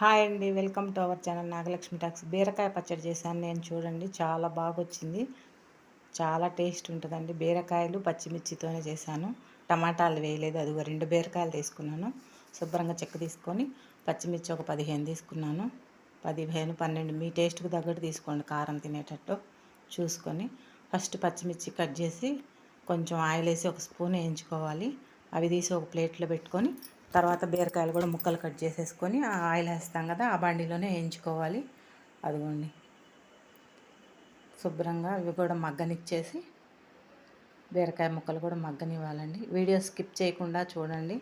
Hi అండి welcome to our channel Nagalakshmi talks. బీరకాయ పచ్చడి చేశాను నేను చూడండి చాలా బాగా వచ్చింది చాలా టేస్ట్ ఉంటుందండి. బీరకాయలు పచ్చిమిర్చితోనే చేశాను. టమాటాలు వేయలేదు అది రెండు బీరకాయలు తీసుకున్నాను. శుభ్రంగా చెక్క తీసుకొని పచ్చిమిర్చి ఒక పదిహేను తీసుకున్నాను. పదిహేను పన్నెండు మీ టేస్ట్కి తగ్గట్టు తీసుకోండి కారం తినేటట్టు చూసుకొని. ఫస్ట్ పచ్చిమిర్చి కట్ చేసి కొంచెం ఆయిల్ వేసి ఒక స్పూన్ వేయించుకోవాలి. అవి తీసి ఒక ప్లేట్లో పెట్టుకొని తర్వాత బీరకాయలు కూడా ముక్కలు కట్ చేసేసుకొని ఆ ఆయిల్ వేస్తాం కదా ఆ బండిలోనే వేయించుకోవాలి. అదిగోండి. శుభ్రంగా ఇవి కూడా మగ్గనిచ్చేసి బీరకాయ ముక్కలు కూడా మగ్గనివ్వాలండి. వీడియో స్కిప్ చేయకుండా చూడండి.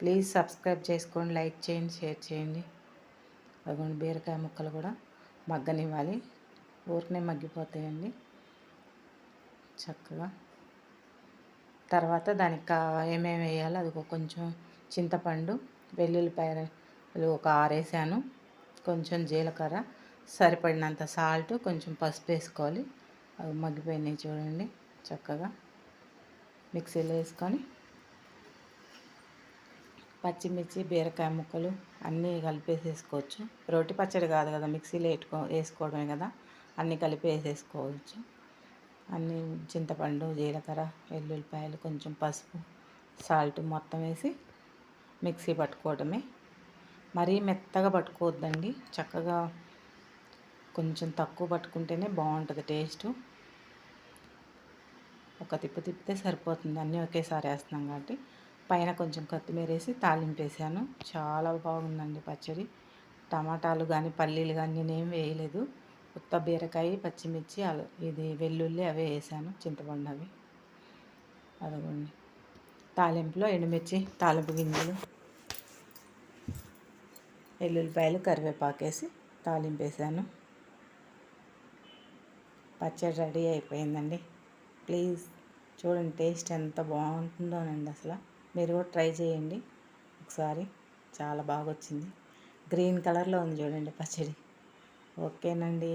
ప్లీజ్ సబ్స్క్రైబ్ చేసుకోండి లైక్ చేయండి షేర్ చేయండి. అదిగోండి బీరకాయ ముక్కలు కూడా మగ్గనివ్వాలి. ఊరికనే మగ్గిపోతాయండి. చక్కగా. తర్వాత దానికి ఏమేమి వేయాలో అది కొంచెం చింతపండు వెల్లుల్లిపాయలు ఒక ఆరేసాను. కొంచెం జీలకర్ర సరిపడినంత సాల్ట్ కొంచెం పసుపు వేసుకోవాలి. అవి మగ్గిపోయినాయి చూడండి చక్కగా. మిక్సీలో వేసుకొని పచ్చిమిర్చి బీరకాయ ముక్కలు అన్నీ కలిపేసేసుకోవచ్చు. రోటి పచ్చడి కాదు కదా మిక్సీలో వేసుకో వేసుకోవడమే కదా. అన్నీ కలిపి వేసేసుకోవచ్చు అన్నీ చింతపండు జీలకర్ర వెల్లుల్లిపాయలు కొంచెం పసుపు సాల్ట్ మొత్తం వేసి మిక్సీ పట్టుకోవడమే. మరీ మెత్తగా పట్టుకోవద్దండి. చక్కగా కొంచెం తక్కువ పట్టుకుంటేనే బాగుంటుంది టేస్ట్. ఒక తిప్పు తిప్పితే సరిపోతుంది. అన్నీ ఒకేసారి వేస్తున్నాం కాబట్టి. పైన కొంచెం కొత్తిమీర వేసి తాలింపేసాను చాలా బాగుందండి పచ్చడి. టమాటాలు కానీ పల్లీలు కానీ నేనేం వేయలేదు. కొత్త బీరకాయ పచ్చిమిర్చి ఇది వెల్లుల్లి అవే వేసాను. చింతపండు అవి. అదిగోండి. తాలింపులో ఎండుమిర్చి తాలింపు గింజలు ఎల్లుల్లిపాయలు కరివేపాకు వేసి తాలింపు వేసాను. పచ్చడి రెడీ అయిపోయిందండి. ప్లీజ్ చూడండి టేస్ట్ ఎంత బాగుంటుందోనండి అసలు. మీరు కూడా ట్రై చేయండి. ఒకసారి చాలా బాగా వచ్చింది గ్రీన్ కలర్లో ఉంది చూడండి పచ్చడి. ఓకేనండి.